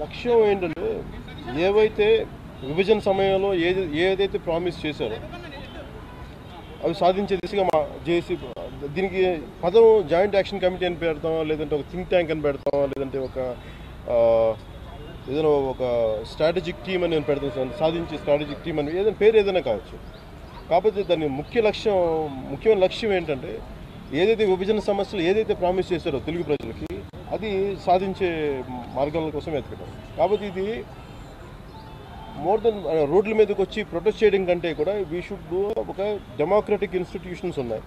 లక్ష్యం ఏంటంటే ఏవైతే విభజన సమయంలో ఏది ఏదైతే ప్రామిస్ చేశారో అవి సాధించే దిశగా మా జేసీ దీనికి పదం జాయింట్ యాక్షన్ కమిటీ అని పెడతాం లేదంటే ఒక థింక్ ట్యాంక్ అని పెడతాం లేదంటే ఒక ఏదైనా ఒక స్ట్రాటజిక్ టీమ్ అని నేను పెడతాను సార్ సాధించే స్ట్రాటజిక్ టీమ్ అని ఏదైనా పేరు ఏదైనా కావచ్చు. కాకపోతే దాని ముఖ్య లక్ష్యం ముఖ్యమైన లక్ష్యం ఏంటంటే ఏదైతే విభజన సమస్యలు ఏదైతే ప్రామిస్ చేశారో తెలుగు ప్రజలకి అది సాధించే మార్గాల కోసం ఎతకడం కాబట్టి ఇది మోర్ దెన్ రోడ్ల మీదకి వచ్చి ప్రొటెస్ట్ చేయడం కంటే కూడా వీ షుడ్ డూ ఒక డెమోక్రటిక్ ఇన్స్టిట్యూషన్స్ ఉన్నాయి.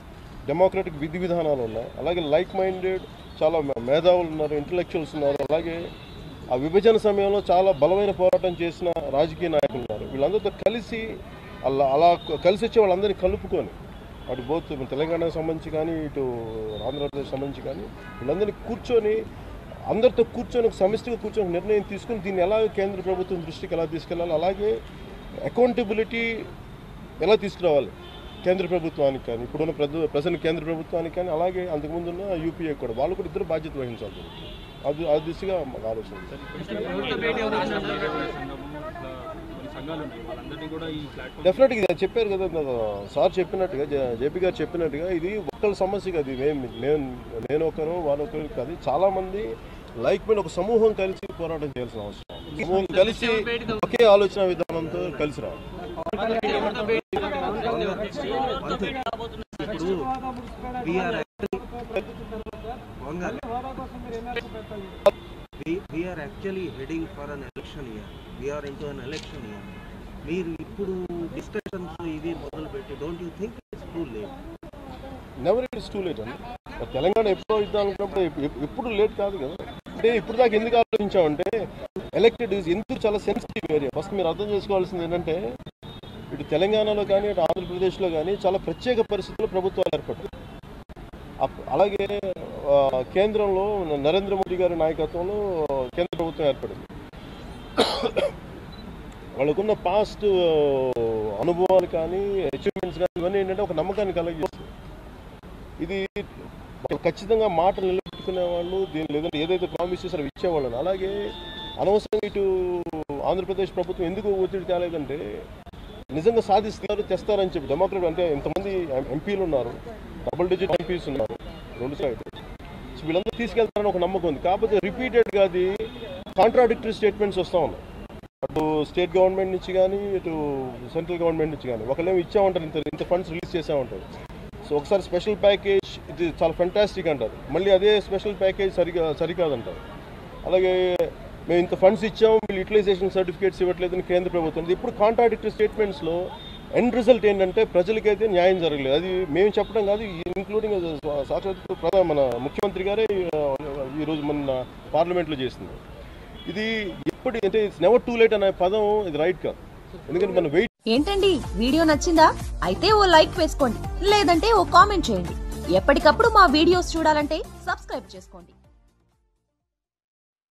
డెమోక్రటిక్ విధి విధానాలు ఉన్నాయి. అలాగే లైక్ మైండెడ్ చాలా మేధావులు ఉన్నారు ఇంటలెక్చువల్స్ ఉన్నారు. అలాగే ఆ విభజన సమయంలో చాలా బలమైన పోరాటం చేసిన రాజకీయ నాయకులు ఉన్నారు. వీళ్ళందరితో కలిసి అలా అలా కలిసి వచ్చే వాళ్ళందరినీ కలుపుకొని అటు బోత్ తెలంగాణకు సంబంధించి కానీ ఇటు ఆంధ్రప్రదేశ్ సంబంధించి కానీ వీళ్ళందరినీ కూర్చొని అందరితో కూర్చొని ఒక సమిష్టిగా కూర్చొని ఒక నిర్ణయం తీసుకుని దీన్ని ఎలా కేంద్ర ప్రభుత్వం దృష్టికి ఎలా తీసుకెళ్ళాలి అలాగే అకౌంటబిలిటీ ఎలా తీసుకురావాలి కేంద్ర ప్రభుత్వానికి కానీ ఇప్పుడున్న ప్రజ ప్రజెంట్ కేంద్ర ప్రభుత్వానికి కానీ అలాగే అంతకుముందున్న యూపీఏ కూడా వాళ్ళు కూడా ఇద్దరు బాధ్యత వహించాలి అది ఆ దిశగా మాకు ఆలోచన డెఫినెట్గా ఇది చెప్పారు కదా సార్ చెప్పినట్టుగా జే- జేపీ గారు చెప్పినట్టుగా ఇది ఒక్కళ్ళ సమస్య కాదు. మేము నేను నేను ఒకరు వారు ఒకరు కాదు. చాలా మంది లైక్ మీద ఒక సమూహం కలిసి పోరాటం చేయాల్సిన అవసరం. సమూహం కలిసి ఒకే ఆలోచన విధానంతో కలిసి రావాలి. we are actually heading for an election year we are into an election year మీరు ఇప్పుడు డిస్కషన్స్ ఇవి మొదలు పెట్టి don't you think it's too late never it's too late అండి తెలంగాణ ఎప్పుడో ఇద్దాం అనుకున్నప్పుడు ఎప్పుడు లేట్ కాదు కదా. అంటే ఇప్పుడు దాకా ఎందుకు ఆలోచించామంటే ఎలక్టెడ్ ఈజ్ ఎందుకు చాలా సెన్సిటివ్ ఏరియా ఫస్ట్ మీరు అర్థం చేసుకోవాల్సింది ఏంటంటే ఇటు తెలంగాణలో కానీ ఇటు ఆంధ్రప్రదేశ్లో కానీ చాలా ప్రత్యేక పరిస్థితుల్లో ప్రభుత్వాలు ఏర్పడ్డాయి. అప్- అలాగే కేంద్రంలో నరేంద్ర మోడీ గారి నాయకత్వంలో కేంద్ర ప్రభుత్వం ఏర్పడింది. వాళ్ళకున్న పాస్ట్ అనుభవాలు కానీ అచీవ్మెంట్స్ కానీ ఇవన్నీ ఏంటంటే ఒక నమ్మకాన్ని కలగజేస్తుంది ఇది వాళ్ళు ఖచ్చితంగా మాటలు నిలబెట్టుకునే వాళ్ళు దీని లేదంటే ఏదైతే ప్రామిస్ చేశారో ఇచ్చేవాళ్ళని అలాగే అనవసరంగా ఇటు ఆంధ్రప్రదేశ్ ప్రభుత్వం ఎందుకు ఒత్తిడి తేలేదంటే నిజంగా సాధిస్తారు తెస్తారని చెప్పి డెమోక్రట్ అంటే ఇంతమంది ఎంపీలు ఉన్నారు డబుల్ డిజిట్ ఎంపీస్ ఉన్నారు రెండు సైడ్ వీళ్ళందరూ తీసుకెళ్తారని ఒక నమ్మకం ఉంది. కాకపోతే రిపీటెడ్గా అది కాంట్రాడిక్టరీ స్టేట్మెంట్స్ వస్తూ ఉన్నాయి. అటు స్టేట్ గవర్నమెంట్ నుంచి కానీ ఇటు సెంట్రల్ గవర్నమెంట్ నుంచి కానీ ఒకళ్ళేమో ఇచ్చామంటారు ఇంత ఇంత ఫండ్స్ రిలీజ్ చేసామంటారు సో ఒకసారి స్పెషల్ ప్యాకేజ్ ఇది చాలా ఫెంటాస్టిక్ అంటారు. మళ్ళీ అదే స్పెషల్ ప్యాకేజ్ సరిగా సరికాదంటారు. అలాగే మేము ఇంత ఫండ్స్ ఇచ్చాము వీళ్ళు యూటిలైజేషన్ సర్టిఫికేట్స్ ఇవ్వట్లేదని కేంద్ర ప్రభుత్వం ఇప్పుడు కాంట్రాడిక్టరీ స్టేట్మెంట్స్లో ఎండ్ రిజల్ట్ ఏంటంటే ప్రజలకైతే న్యాయం జరగలేదు. అది మేము చెప్పడం కాదు ఇంక్లూడింగ్ సాక్షాత్ ప్రధాన మన ముఖ్యమంత్రి గారే ఈరోజు మన పార్లమెంట్లో చేసింది. ఇది ఎప్పుడు అంటే ఇట్స్ నెవర్ టూ లేట్ అనే పదం ఇది రైట్ కాదు. ఎందుకంటే మనం వెయిట్ ఏంటండి? వీడియో నచ్చిందా? అయితే ఓ లైక్ వేసుకోండి లేదంటే ఓ కామెంట్ చేయండి. ఎప్పటికప్పుడు మా వీడియోస్ చూడాలంటే సబ్స్క్రైబ్ చేసుకోండి.